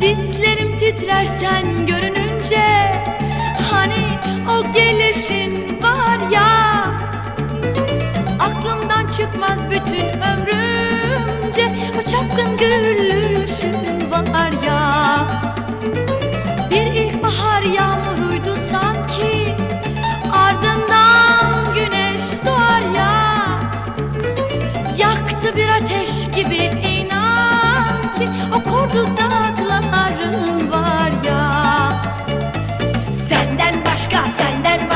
Dizlerim titrer sen görününce. Hani o gelişin var ya. Aklımdan çıkmaz bütün ömrümce. O çapkın gülüşün var ya. Bir ilkbahar yağmuruydu sanki. Ardından güneş doğar ya. Yaktı bir ateş gibi